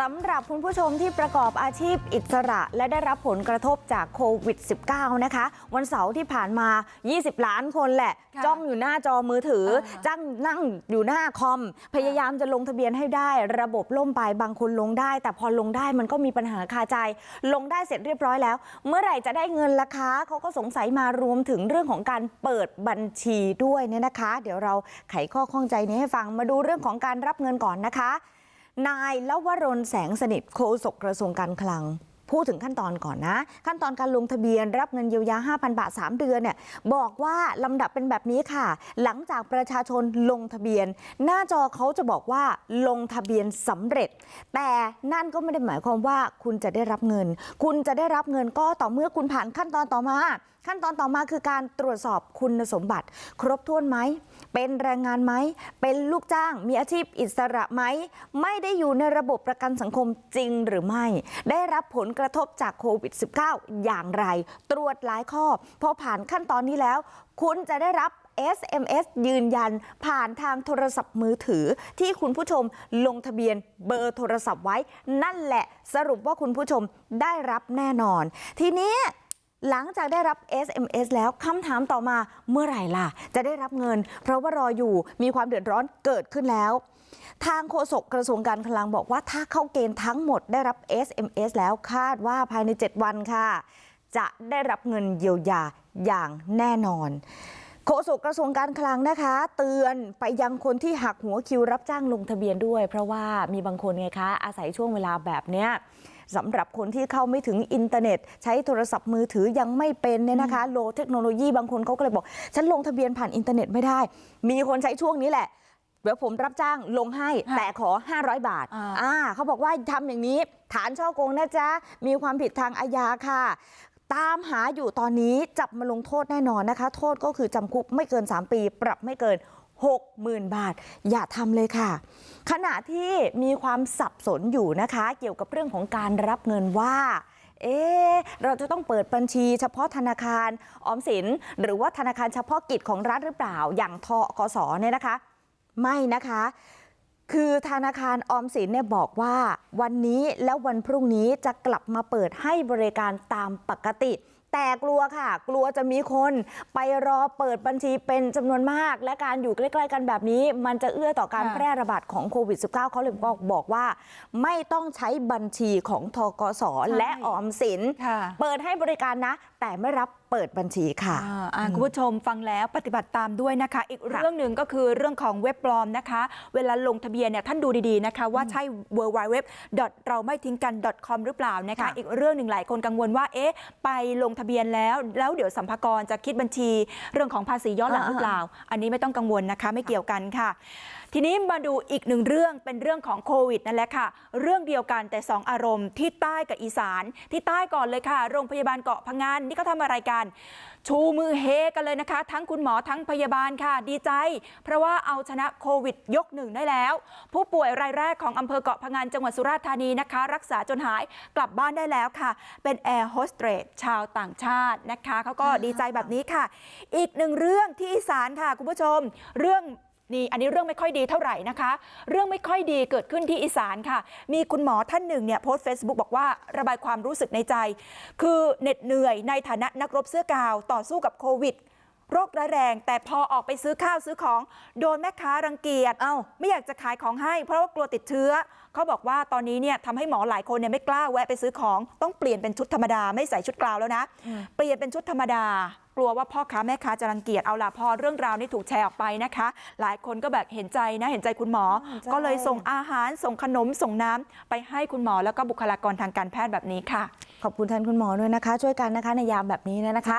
สำหรับคุณผู้ชมที่ประกอบอาชีพอิสระ และได้รับผลกระทบจากโควิด -19 นะคะ วันเสาร์ที่ผ่านมา 20 ล้านคนแหละค่ะจ้องอยู่หน้าจอมือถืออ่าจ้างนั่งอยู่หน้าคอม พยายามจะลงทะเบียนให้ได้ ระบบล่มไปบางคนลงได้ แต่พอลงได้มันก็มีปัญหาคาใจ ลงได้เสร็จเรียบร้อยแล้ว เมื่อไหร่จะได้เงินล่ะคะเขาก็สงสัยมารวมถึงเรื่องของการเปิดบัญชีด้วยเนี่ยนะคะ เดี๋ยวเราไขข้อข้องใจนี้ให้ฟังมาดูเรื่องของการรับเงินก่อนนะคะ นายลวรนแสงสนิทโฆษกกระทรวงการคลัง พูดถึงขั้นตอนก่อนนะ ขั้นตอนการลงทะเบียนรับเงินเยียวยา 5,000 บาท 3 เดือนเนี่ยบอกว่าลำดับเป็นแบบนี้ค่ะ หลังจากประชาชนลงทะเบียน หน้าจอเขาจะบอกว่าลงทะเบียนสำเร็จ แต่นั่นก็ไม่ได้หมายความว่าคุณจะได้รับเงิน คุณจะได้รับเงินก็ต่อเมื่อคุณผ่านขั้นตอนต่อมา ขั้นตอนต่อมาคือการตรวจสอบคุณสมบัติ ครบถ้วนไหมเป็นแรงงานไหมเป็นลูกจ้างมีอาชีพอิสระไหมไม่ได้อยู่ในระบบประกันสังคมจริงหรือไม่ ได้รับผลกระทบจากโควิด -19 อย่างไรตรวจหลายข้อพอผ่านขั้นตอนนี้แล้วคุณจะได้รับ SMS ยืนยันผ่านทางโทรศัพท์มือถือ ที่คุณผู้ชมลงทะเบียนเบอร์โทรศัพท์ไว้ นั่นแหละสรุปว่าคุณผู้ชมได้รับแน่นอน ทีนี้หลังจากได้รับ SMS แล้วคำถามต่อมาเมื่อไหร่ล่ะ จะได้รับเงิน เพราะว่ารออยู่มีความเดือดร้อนเกิดขึ้นแล้ว ทางโฆษกกระทรวงการคลังบอกว่าถ้าเข้าเกณฑ์ทั้งหมดได้รับ SMS แล้วคาดว่าภายใน 7 วันค่ะ จะได้รับเงินเยียวยาอย่างแน่นอนโฆษกกระทรวงการคลังนะคะ เตือนไปยังคนที่หักหัวคิวรับจ้างลงทะเบียนด้วย เพราะว่ามีบางคนไงคะอาศัยช่วงเวลาแบบเนี้ยสำหรับคนที่เข้าไม่ถึงอินเทอร์เน็ต ใช้โทรศัพท์มือถือยังไม่เป็นเนี่ยนะคะ โลเทคโนโลยีบางคนเขาก็เลยบอก ฉันลงทะเบียนผ่านอินเทอร์เน็ตไม่ได้ มีคนใช้ช่วงนี้แหละ ดี๋ยวผมรับจ้างลงให้ค่ะแต่ขอ 500 บาทอ่าอ่าเขาบอกว่าทำอย่างนี้ ฐานช่อโกงนะจ๊ะ มีความผิดทางอาญาค่ะ ตามหาอยู่ตอนนี้จับมาลงโทษแน่นอนนะคะ โทษก็คือจำคุกไม่เกิน 3 ปี ปรับไม่เกิน60,000บาท อย่าทำเลยค่ะ ขณะที่มีความสับสนอยู่นะคะ เกี่ยวกับเรื่องของการรับเงินว่า เอ๊ะเราจะต้องเปิดบัญชีเฉพาะธนาคารออมสิน หรือว่าธนาคารเฉพาะกิจของรัฐหรือเปล่าอย่างทกสเนี่ยนะคะ ไม่นะคะคือธนาคารออมสินเนี่ยบอกว่าวันนี้และวันพรุ่งนี้จะกลับมาเปิดให้บริการตามปกติ แต่กลัวค่ะกลัวจะมีคนไปรอเปิดบัญชีเป็นจำนวนมากและการอยู่ใกล้ๆกันแบบนี้มันจะเอื้อต่อการค่ะแพร่ระบาดของโควิด -19 เขาเลยบอกบอกว่าไม่ต้องใช้บัญชีของทกสและออมสินค่ะเปิดให้บริการนะ แต่ไม่รับเปิดบัญชีค่ะอ่าอ่าคุณผู้ชมฟังแล้วปฏิบัติตามด้วยนะคะ อีกเรื่องหนึ่งก็คือเรื่องของเว็บปลอมนะคะ เวลาลงทะเบียนเนี่ยท่านดูดีๆนะคะ ว่าใช่ w w w เราไม่ทิ้งกัน .com หรือเปล่านะคะค่ะอีกเรื่องหนึ่งหลายคนกังวลว่าเอ๊ะไปลงทะเบียนแล้ว แล้วเดี๋ยวสัมภากระจะคิดบัญชีเรื่องของภาษีย้อนหลังหรือเปล่า อันนี้ไม่ต้องกังวลนะคะ ไม่เกี่ยวกันค่ะทีนี้มาดูอีกหนึ่งเรื่องเป็นเรื่องของโควิดนั่นแหละค่ะ เรื่องเดียวกันแต่สองอารมณ์ที่ใต้กับอีสาน ที่ใต้ก่อนเลยค่ะ โรงพยาบาลเกาะพังงานนี่เขาทำอะไรกัน ชูมือเฮกันเลยนะคะ ทั้งคุณหมอทั้งพยาบาลค่ะ ดีใจ เพราะว่าเอาชนะโควิดยกหนึ่งได้แล้ว ผู้ป่วยรายแรกของอำเภอเกาะพังงานจังหวัดสุราษฎร์ธานีนะคะ รักษาจนหายกลับบ้านได้แล้วค่ะ เป็นแอร์โฮสเตสชาวต่างชาตินะคะเขาก็ดีใจแบบนี้ค่ะ อีกหนึ่งเรื่องที่อีสานค่ะคุณผู้ชม เรื่อง นี่อันนี้เรื่องไม่ค่อยดีเท่าไหร่นะคะ เรื่องไม่ค่อยดีเกิดขึ้นที่อีสานค่ะ มีคุณหมอท่านหนึ่งเนี่ยโพสต์ Facebook บอกว่าระบายความรู้สึกในใจ คือเหน็ดเหนื่อยในฐานะนักรบเสื้อกาวต่อสู้กับโควิดโรคร้ายแรง แต่พอออกไปซื้อข้าวซื้อของ โดนแม่ค้ารังเกียจเอ้าไม่อยากจะขายของให้ เพราะว่ากลัวติดเชื้อ เขาบอกว่าตอนนี้เนี่ยทำให้หมอหลายคนเนี่ยไม่กล้าแวะไปซื้อของ ต้องเปลี่ยนเป็นชุดธรรมดา ไม่ใส่ชุดกราวแล้วนะ เปลี่ยนเป็นชุดธรรมดา กลัวว่าพ่อค้าแม่ค้าจะรังเกียจเอาล่ะพอเรื่องราวนี้ถูกแชร์ออกไปนะคะ หลายคนก็แบบเห็นใจนะเห็นใจคุณหมอเห็นใจก็เลยส่งอาหารส่งขนมส่งน้ำไปให้คุณหมอแล้วก็บุคลากรทางการแพทย์แบบนี้ค่ะ ขอบคุณท่านคุณหมอด้วยนะคะ ช่วยกันนะคะในยามแบบนี้นะคะ